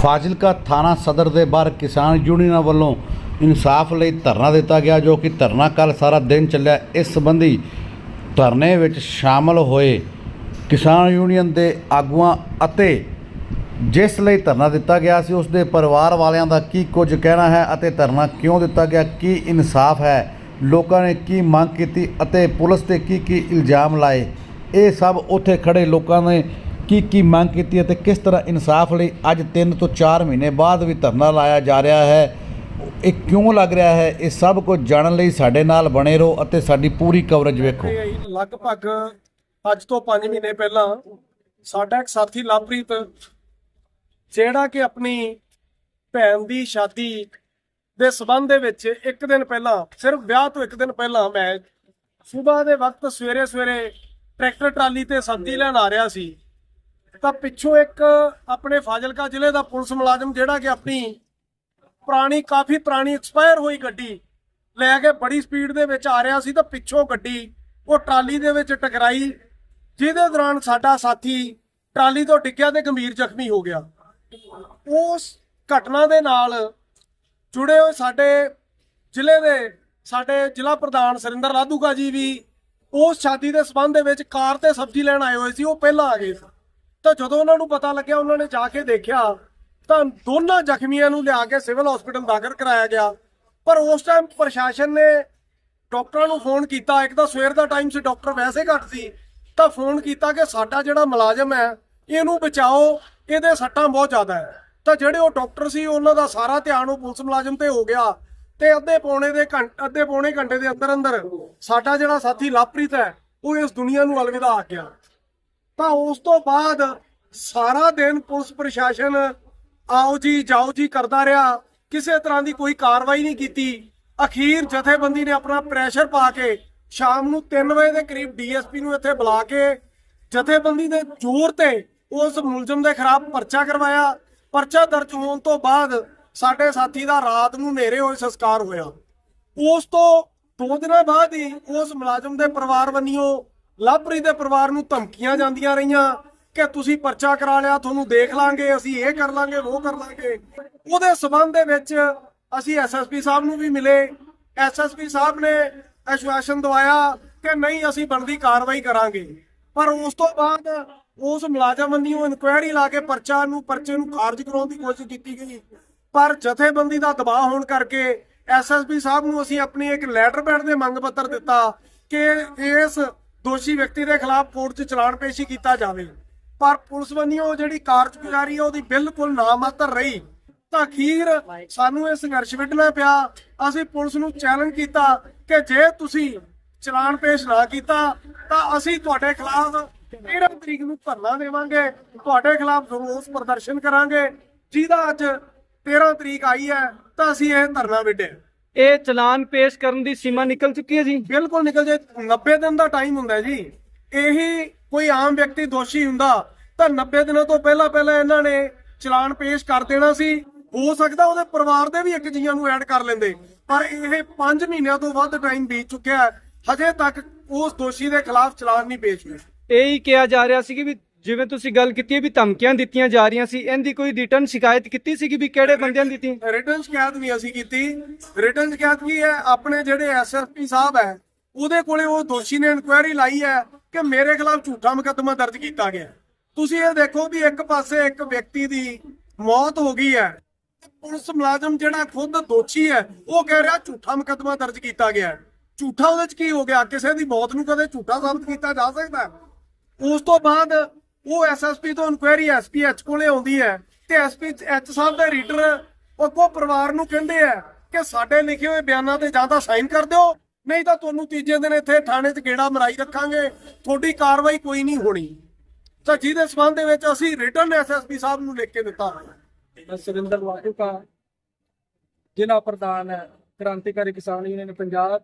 ਫਾਜ਼ਿਲਕਾ ਥਾਣਾ ਸਦਰ ਦੇ ਬਾਹਰ ਕਿਸਾਨ ਯੂਨੀਅਨਾਂ ਵੱਲੋਂ ਇਨਸਾਫ ਲਈ ਧਰਨਾ ਦਿੱਤਾ ਗਿਆ, ਜੋ ਕਿ ਧਰਨਾ ਕੱਲ ਸਾਰਾ ਦਿਨ ਚੱਲਿਆ। ਇਸ ਸੰਬੰਧੀ ਧਰਨੇ ਵਿੱਚ ਸ਼ਾਮਲ ਹੋਏ ਕਿਸਾਨ ਯੂਨੀਅਨ ਦੇ ਆਗੂਆਂ ਅਤੇ ਜਿਸ ਲਈ ਧਰਨਾ ਦਿੱਤਾ ਗਿਆ ਸੀ, ਉਸ ਦੇ ਪਰਿਵਾਰ ਵਾਲਿਆਂ ਦਾ ਕੀ ਕੁਝ ਕਹਿਣਾ ਹੈ ਅਤੇ ਧਰਨਾ ਕਿਉਂ ਦਿੱਤਾ ਗਿਆ, ਕੀ ਇਨਸਾਫ ਹੈ, ਲੋਕਾਂ ਨੇ ਕੀ ਮੰਗ ਕੀਤੀ ਅਤੇ ਪੁਲਿਸ ਤੇ ਕੀ ਕੀ ਇਲਜ਼ਾਮ ਲਾਏ, ਇਹ ਸਭ ਉੱਥੇ ਖੜੇ ਲੋਕਾਂ ਨੇ ਕੀ ਕੀ ਮੰਗ ਕੀਤੀ ਅਤੇ ਕਿਸ ਤਰ੍ਹਾਂ ਇਨਸਾਫ ਲਈ ਅੱਜ 3 ਤੋਂ 4 ਮਹੀਨੇ ਬਾਅਦ ਵੀ ਧਰਨਾ ਲਾਇਆ ਜਾ ਰਿਹਾ ਹੈ? ਇਹ ਕਿਉਂ ਲੱਗ ਰਿਹਾ ਹੈ? ਇਹ ਸਭ ਕੁਝ ਜਾਣਨ ਲਈ ਸਾਡੇ ਨਾਲ ਬਣੇ ਰਹੋ ਅਤੇ ਸਾਡੀ ਪੂਰੀ ਕਵਰੇਜ ਵੇਖੋ। ਲਗਭਗ ਅੱਜ ਤੋਂ 5 ਮਹੀਨੇ ਪਹਿਲਾਂ ਸਾਡਾ ਇੱਕ ਸਾਥੀ ਲਵਪ੍ਰੀਤ, ਜਿਹੜਾ ਕਿ ਆਪਣੀ ਭੈਣ ਦੀ ਸ਼ਾਦੀ ਦੇ ਸਬੰਧ ਦੇ ਵਿੱਚ ਇੱਕ ਦਿਨ ਪਹਿਲਾਂ, ਸਿਰਫ ਵਿਆਹ ਤੋਂ ਇੱਕ ਦਿਨ ਪਹਿਲਾਂ ਮੈਂ ਸਵੇਰ ਦੇ ਵਕਤ ਸਵੇਰੇ ਸਵੇਰੇ ਟਰੈਕਟਰ ਟਰਾਲੀ ਤੇ ਸਬਜ਼ੀ ਲੈਣ ਆ ਰਿਹਾ ਸੀ। ਤਾਂ ਪਿੱਛੋਂ ਇੱਕ ਆਪਣੇ ਫਾਜ਼ਿਲਕਾ ਜ਼ਿਲ੍ਹੇ ਦਾ ਪੁਲਿਸ ਮੁਲਾਜ਼ਮ ਜਿਹੜਾ ਕਿ ਆਪਣੀ ਪੁਰਾਣੀ, ਕਾਫੀ ਪੁਰਾਣੀ ਐਕਸਪਾਇਰ ਹੋਈ ਗੱਡੀ ਲੈ ਕੇ ਬੜੀ ਸਪੀਡ ਦੇ ਵਿੱਚ ਆ ਰਿਹਾ ਸੀ ਤਾਂ ਪਿੱਛੋਂ ਗੱਡੀ ਉਹ ਟਰਾਲੀ ਦੇ ਵਿੱਚ ਟਕਰਾਈ, ਜਿਹਦੇ ਦੌਰਾਨ ਸਾਡਾ ਸਾਥੀ ਟਰਾਲੀ ਤੋਂ ਡਿੱਗਿਆ ਤੇ ਗੰਭੀਰ ਜ਼ਖਮੀ ਹੋ ਗਿਆ। ਉਸ ਘਟਨਾ ਦੇ ਨਾਲ ਜੁੜੇ ਹੋਏ ਸਾਡੇ ਜ਼ਿਲ੍ਹੇ ਦੇ ਸਾਡੇ ਜ਼ਿਲ੍ਹਾ ਪ੍ਰਧਾਨ ਸਰਿੰਦਰ ਲਾਧੂਕਾ ਜੀ ਵੀ ਉਸ ਸ਼ਾਦੀ ਦੇ ਸਬੰਧ ਦੇ ਵਿੱਚ ਕਾਰ ਤੇ ਸਬਜ਼ੀ ਲੈਣ ਆਏ ਹੋਏ ਸੀ, ਉਹ ਪਹਿਲਾਂ ਆ ਗਏ ਸੀ। ਤਾਂ ਜਦੋਂ ਉਹਨਾਂ ਨੂੰ ਪਤਾ ਲੱਗਿਆ, ਉਹਨਾਂ ਨੇ ਜਾ ਕੇ ਦੇਖਿਆ, ਤਾਂ ਦੋਨਾਂ ਜ਼ਖਮੀਆਂ ਨੂੰ ਲਿਆ ਕੇ ਸਿਵਲ ਹਸਪੀਟਲ ਦਾਖਲ ਕਰਾਇਆ ਗਿਆ। ਪਰ ਉਸ ਟਾਈਮ ਪ੍ਰਸ਼ਾਸਨ ਨੇ ਡਾਕਟਰਾਂ ਨੂੰ ਫੋਨ ਕੀਤਾ। ਇੱਕ ਤਾਂ ਸਵੇਰ ਦਾ ਟਾਈਮ ਸੀ, ਡਾਕਟਰ ਵੈਸੇ ਘੱਟ ਸੀ, ਤਾਂ ਫੋਨ ਕੀਤਾ ਕਿ ਸਾਡਾ ਜਿਹੜਾ ਮੁਲਾਜ਼ਮ ਹੈ, ਇਹਨੂੰ ਬਚਾਓ, ਇਹਦੇ ਸੱਟਾਂ ਬਹੁਤ ਜ਼ਿਆਦਾ ਹੈ। ਤਾਂ ਜਿਹੜੇ ਉਹ ਡਾਕਟਰ ਸੀ, ਉਹਨਾਂ ਦਾ ਸਾਰਾ ਧਿਆਨ ਉਹ ਪੁਲਿਸ ਮੁਲਾਜ਼ਮ ਤੇ ਹੋ ਗਿਆ। ਤੇ ਅੱਧੇ ਪੌਣੇ ਦੇ ਘੰਟੇ ਅੱਧੇ ਪੌਣੇ ਘੰਟੇ ਦੇ ਅੰਦਰ ਅੰਦਰ ਸਾਡਾ ਜਿਹੜਾ ਸਾਥੀ ਲਵਪ੍ਰੀਤ ਹੈ, ਉਹ ਇਸ ਦੁਨੀਆ ਨੂੰ ਅਲਵਿਦਾ ਆ ਗਿਆ। ਤਾਂ ਉਸ ਤੋਂ ਬਾਅਦ ਸਾਰਾ ਦਿਨ ਪੁਲਿਸ ਪ੍ਰਸ਼ਾਸਨ ਆਓ ਜੀ, ਜਾਓ ਜੀ ਕਰਦਾ ਰਿਹਾ। ਕਿਸੇ ਤਰ੍ਹਾਂ ਦੀ ਕੋਈ ਕਾਰਵਾਈ ਨਹੀਂ ਕੀਤੀ। ਅਖੀਰ ਜਥੇਬੰਦੀ ਨੇ ਆਪਣਾ ਪ੍ਰੈਸ਼ਰ ਪਾ ਕੇ ਸ਼ਾਮ ਨੂੰ 3 ਵਜੇ ਦੇ ਕਰੀਬ ਡੀਐਸਪੀ ਨੂੰ ਇੱਥੇ ਬੁਲਾ ਕੇ ਜਥੇਬੰਦੀ ਦੇ ਜ਼ੋਰ ਤੇ ਉਸ ਮੁਲਜ਼ਮ ਦੇ ਖਿਲਾਫ ਪਰਚਾ ਕਰਵਾਇਆ। ਪਰਚਾ ਦਰਜ ਹੋਣ ਤੋਂ ਬਾਅਦ ਸਾਡੇ ਸਾਥੀ ਦਾ ਰਾਤ ਨੂੰ ਹਨੇਰੇ ਹੋਏ ਸੰਸਕਾਰ ਹੋਇਆ। ਉਸ ਤੋਂ ਦੋ ਦਿਨਾਂ ਬਾਅਦ ਹੀ ਉਸ ਮੁਲਾਜ਼ਮ ਦੇ ਪਰਿਵਾਰ ਵੱਲੋਂ ਲਵਪ੍ਰੀਤ ਦੇ ਪਰਿਵਾਰ ਨੂੰ ਧਮਕੀਆਂ ਜਾਂਦੀਆਂ ਰਹੀਆਂ ਕਿ ਤੁਸੀਂ ਪਰਚਾ ਕਰਾ ਲਿਆ, ਤੁਹਾਨੂੰ ਦੇਖ ਲਾਂਗੇ, ਅਸੀਂ ਇਹ ਕਰ ਲਾਂਗੇ, ਉਹ ਕਰ ਲਾਂਗੇ। ਉਹਦੇ ਸਬੰਧ ਦੇ ਵਿੱਚ ਅਸੀਂ ਐਸਐਸਪੀ ਸਾਹਿਬ ਨੂੰ ਵੀ ਮਿਲੇ। ਐਸਐਸਪੀ ਸਾਹਿਬ ਨੇ ਆਸ਼ਵਾਸਨ ਦਵਾਇਆ ਕਿ ਨਹੀਂ, ਅਸੀਂ ਬਣਦੀ ਕਾਰਵਾਈ ਕਰਾਂਗੇ। ਪਰ ਉਸ ਤੋਂ ਬਾਅਦ ਉਸ ਮੁਲਾਜ਼ਮ ਵੱਲੋਂ ਇਨਕੁਆਇਰੀ ਲਾ ਕੇ ਪਰਚਾ ਨੂੰ, ਪਰਚੇ ਨੂੰ ਖਾਰਜ ਕਰਾਉਣ ਦੀ ਕੋਸ਼ਿਸ਼ ਕੀਤੀ ਗਈ। ਪਰ ਜਥੇਬੰਦੀ ਦਾ ਦਬਾਅ ਹੋਣ ਕਰਕੇ ਐਸਐਸਪੀ ਸਾਹਿਬ ਨੂੰ ਅਸੀਂ ਆਪਣੀ ਇੱਕ ਲੈਟਰ ਪੈਡ ਦੇ ਮੰਗ ਪੱਤਰ ਦਿੱਤਾ ਕਿ ਇਸ ਦੋਸ਼ੀ ਵਿਅਕਤੀ ਦੇ ਖਿਲਾਫ ਕੋਰਟ 'ਚ ਚਲਾਨ ਪੇਸ਼ੀ ਕੀਤਾ ਜਾਵੇ। ਪਰ ਪੁਲਿਸ ਵੱਲੋਂ ਜਿਹੜੀ ਕਾਰਜਗੁਜ਼ਾਰੀ ਹੈ ਉਹਦੀ ਬਿਲਕੁਲ ਨਾਮਾਤਰ ਰਹੀ। ਤਾਂ ਅਖੀਰ ਸਾਨੂੰ ਇਹ ਸੰਘਰਸ਼ ਵਿੱਢਣਾ ਪਿਆ। ਅਸੀਂ ਪੁਲਿਸ ਨੂੰ ਚੈਲੰਜ ਕੀਤਾ ਕਿ ਜੇ ਤੁਸੀਂ ਚਲਾਨ ਪੇਸ਼ ਨਾ ਕੀਤਾ, ਤਾਂ ਅਸੀਂ ਤੁਹਾਡੇ ਖਿਲਾਫ 13 ਤਰੀਕ ਨੂੰ ਧਰਨਾ ਦੇਵਾਂਗੇ। ਤੁਹਾਡੇ ਖਿਲਾਫ ਰੋਸ ਪ੍ਰਦਰਸ਼ਨ ਕਰਾਂਗੇ। ਜਿਹਦਾ ਅੱਜ 13 ਤਰੀਕ ਆਈ ਹੈ, ਤਾਂ ਅਸੀਂ ਇਹ ਧਰਨਾ ਵਿੱਢਿਆ। ਇਹ ਚਲਾਨ ਪੇਸ਼ ਕਰਨ ਦੀ ਸੀਮਾ ਨਿਕਲ ਚੁੱਕੀ ਹੈ ਜੀ? ਬਿਲਕੁਲ ਨਿਕਲ ਜੇ। 90 ਦਿਨ ਦਾ ਟਾਈਮ ਹੁੰਦਾ ਜੀ। ਇਹੀ ਕੋਈ ਆਮ ਵਿਅਕਤੀ ਦੋਸ਼ੀ ਹੁੰਦਾ ਤਾਂ 90 ਦਿਨਾਂ ਤੋਂ ਪਹਿਲਾਂ ਪਹਿਲਾਂ ਇਹਨਾਂ ਨੇ ਚਲਾਨ ਪੇਸ਼ ਕਰ ਦੇਣਾ ਸੀ। ਹੋ ਸਕਦਾ ਉਹਦੇ ਪਰਿਵਾਰ ਦੇ ਵੀ ਇੱਕ ਜੀਆਂ ਨੂੰ ਐਡ ਕਰ ਲੈਂਦੇ ਪਰ ਇਹ 5 ਮਹੀਨਿਆਂ ਤੋਂ ਵੱਧ ਟਾਈਮ ਬੀਤ ਚੁੱਕਿਆ ਹੈ। ਹਜੇ ਤੱਕ ਉਸ ਦੋਸ਼ੀ ਦੇ ਖਿਲਾਫ ਚਲਾਨ ਨਹੀਂ ਪੇਸ਼ ਹੋਇਆ। ਇਹ ਹੀ ਕਿਹਾ ਜਾ ਰਿਹਾ ਸੀ ਕਿ ਵੀ ਜਿਵੇਂ ਤੁਸੀਂ ਗੱਲ ਕੀਤੀ ਹੈ ਵੀ ਧਮਕੀਆਂ ਦਿੱਤੀਆਂ ਜਾ ਰਹੀਆਂ ਸੀ ਇਹਦੀ ਕੋਈ ਰਿਟਰਨ ਸ਼ਿਕਾਇਤ ਕੀਤੀ ਸੀ ਕਿ ਵੀ ਕਿਹੜੇ ਬੰਦਿਆਂ ਨੇ ਦਿੱਤੀ? ਰਿਟਰਨ ਸ਼ਿਕਾਇਤ ਨਹੀਂ ਅਸੀਂ ਕੀਤੀ। ਰਿਟਰਨ ਸ਼ਿਕਾਇਤ ਕੀ ਹੈ? ਆਪਣੇ ਜਿਹੜੇ ਐਸਐਸਪੀ ਸਾਹਿਬ ਹੈ ਉਹਦੇ ਕੋਲੇ ਉਹ ਦੋਸ਼ੀ ਨੇ ਇਨਕੁਆਇਰੀ ਲਾਈ ਹੈ ਕਿ ਮੇਰੇ ਖਿਲਾਫ ਝੂਠਾ ਮੁਕੱਦਮਾ ਦਰਜ ਕੀਤਾ ਗਿਆ ਤੁਸੀਂ ਇਹ ਦੇਖੋ ਵੀ ਇੱਕ ਪਾਸੇ ਇੱਕ ਵਿਅਕਤੀ ਦੀ ਮੌਤ ਹੋ ਗਈ ਹੈ। ਪੁਲਿਸ ਮੁਲਾਜ਼ਮ ਜਿਹੜਾ ਖੁਦ ਦੋਸ਼ੀ ਹੈ ਉਹ ਕਹਿ ਰਿਹਾ ਝੂਠਾ ਮੁਕੱਦਮਾ ਦਰਜ ਕੀਤਾ ਗਿਆ। ਝੂਠਾ ਉਹਦੇ ਚ ਕੀ ਹੋ ਗਿਆ? ਕਿਸੇ ਦੀ ਮੌਤ ਨੂੰ ਕਦੇ ਝੂਠਾ ਸਾਬਤ ਕੀਤਾ ਜਾ ਸਕਦਾ? ਉਸ ਤੋਂ ਬਾਅਦ ਉਹ ਐਸਐਸਪੀ ਤੋਂ ਇਨਕੁਆਇਰੀ ਐਸਪੀਐਚ ਕੋਲੇ ਆਉਂਦੀ ਹੈ ਤੇ ਐਸਪੀਐਚ ਸਾਹਿਬ ਦੇ ਰੀਡਰ ਉਹ ਕੋ ਪਰਿਵਾਰ ਨੂੰ ਕਹਿੰਦੇ ਆ ਕਿ ਸਾਡੇ ਲਿਖੇ ਹੋਏ ਬਿਆਨਾਂ ਤੇ ਜਾਂ ਤਾਂ ਸਾਈਨ ਕਰ ਦਿਓ, ਨਹੀਂ ਤਾਂ ਤੁਹਾਨੂੰ ਤੀਜੇ ਦਿਨ ਇੱਥੇ ਥਾਣੇ 'ਚ ਗੇੜਾ ਮਰਾਈ ਰੱਖਾਂਗੇ, ਤੁਹਾਡੀ ਕਾਰਵਾਈ ਕੋਈ ਨਹੀਂ ਹੋਣੀ। ਤਾਂ ਜਿਹਦੇ ਸਬੰਧ ਦੇ ਵਿੱਚ ਅਸੀਂ ਰਿਟਰਨ ਐਸਐਸਪੀ ਸਾਹਿਬ ਨੂੰ ਲਿਖ ਕੇ ਦਿੱਤਾ। ਮੈਂ ਸੁਰਿੰਦਰ ਵਾਹੁਕਾ, ਜ਼ਿਲ੍ਹਾ ਪ੍ਰਧਾਨ ਹੈ ਕ੍ਰਾਂਤੀਕਾਰੀ ਕਿਸਾਨ ਯੂਨੀਅਨ, ਪੰਜਾਬ।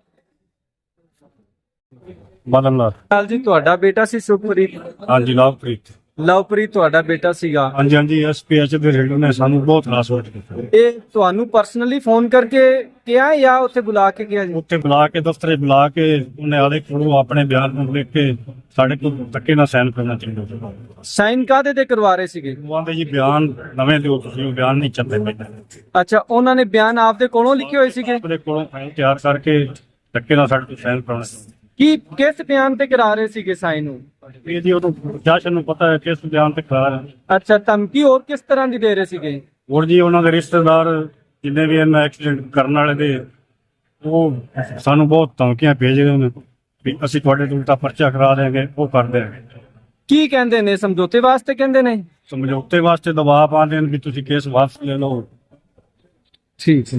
ਮਦਨ ਲਾਲ ਨਾਲ ਜੀ ਤੁਹਾਡਾ ਬੇਟਾ ਸੀ ਸੁਖਪ੍ਰੀਤ? ਹਾਂਜੀ ਲਵਪ੍ਰੀਤ। ਲਵਪ੍ਰੀਤ ਤੁਹਾਡਾ ਬੇਟਾ ਸੀਗਾ? ਹਾਂਜੀ ਹਾਂਜੀ ਐਸਪੀਐਚ ਦੇ ਰੇਡਰ ਨੇ ਸਾਨੂੰ ਬਹੁਤ ਹਰਾਸ ਹੋ ਕੀਤਾ। ਇਹ ਤੁਹਾਨੂੰ ਪਰਸਨਲੀ ਫੋਨ ਕਰਕੇ ਕਿਹਾ ਜਾਂ ਉੱਥੇ ਬੁਲਾ ਕੇ ਕਿਹਾ ਜੀ? ਉੱਥੇ ਬੁਲਾ ਕੇ ਦਫ਼ਤਰੇ ਬੁਲਾ ਕੇ ਉਹਨੇ ਆਲੇ ਕੋਲੋਂ ਆਪਣੇ ਬਿਆਨ ਨੂੰ ਲਿਖ ਕੇ ਸਾਡੇ ਕੋਲ ਧੱਕੇ ਨਾਲ ਸਾਈਨ ਕਰਨਾ ਚਾਹੀਦਾ ਸਾਈਨ ਕਾਦੇ ਤੇ ਕਰਵਾ ਰਹੇ ਸੀਗੇ? ਉਹ ਆਂਦੇ ਜੀ ਬਿਆਨ ਨਵੇਂ ਦਿਓ ਤੁਸੀਂ ਉਹ ਬਿਆਨ ਨਹੀਂ ਚੱਲਦੇ ਪਏ ਅੱਛਾ ਉਹਨਾਂ ਨੇ ਬਿਆਨ ਆਪਦੇ ਕੋਲੋਂ ਲਿਖੇ ਹੋਏ ਸੀਗੇ? ਉਹਦੇ ਕੋਲੋਂ ਫਾਈਲ ਤਿਆਰ ਕਰਕੇ ਧੱਕੇ ਨਾਲ ਸਾਡੇ ਕੋਲ ਸਾਈਨ ਕਰਾਉਣਾ ਕੀ ਕਿਸ ਬਿਆਨ ਤੇ ਕਰਾ ਰਹੇ ਸੀਗੇ ਸਾਈਨ ਨੂੰ? ਇਹ ਜੀ ਉਦੋਂ ਪ੍ਰਸ਼ਾਸਨ ਨੂੰ ਪਤਾ ਹੈ ਕਿਸ ਬਿਆਨ ਤੇ ਕਰਾ ਰਹੇ ਨੇ। ਅੱਛਾ ਧਮਕੀ ਹੋਰ ਕਿਸ ਤਰ੍ਹਾਂ ਦੀ ਦੇ ਰਹੇ ਸੀਗੇ? ਹੋਰ ਜੀ ਉਹਨਾਂ ਦੇ ਰਿਸ਼ਤੇਦਾਰ ਜਿੰਨੇ ਵੀ ਇਹਨਾਂ ਐਕਸੀਡੈਂਟ ਕਰਨ ਵਾਲੇ ਦੇ ਉਹ ਸਾਨੂੰ ਬਹੁਤ ਧਮਕੀਆਂ ਭੇਜ ਰਹੇ ਨੇ ਵੀ ਅਸੀਂ ਤੁਹਾਡੇ ਤੋਂ ਉਲਟਾ ਪਰਚਾ ਕਰਾ ਦੇਵਾਂਗੇ ਉਹ ਕਰ ਕੀ ਕਹਿੰਦੇ ਨੇ? ਸਮਝੌਤੇ ਵਾਸਤੇ ਕਹਿੰਦੇ ਨੇ? ਸਮਝੌਤੇ ਵਾਸਤੇ ਦਬਾਅ ਪਾਉਂਦੇ ਨੇ ਵੀ ਤੁਸੀਂ ਕੇਸ ਵਾਪਸ ਲੈ ਲਓ। ਠੀਕ ਹੈ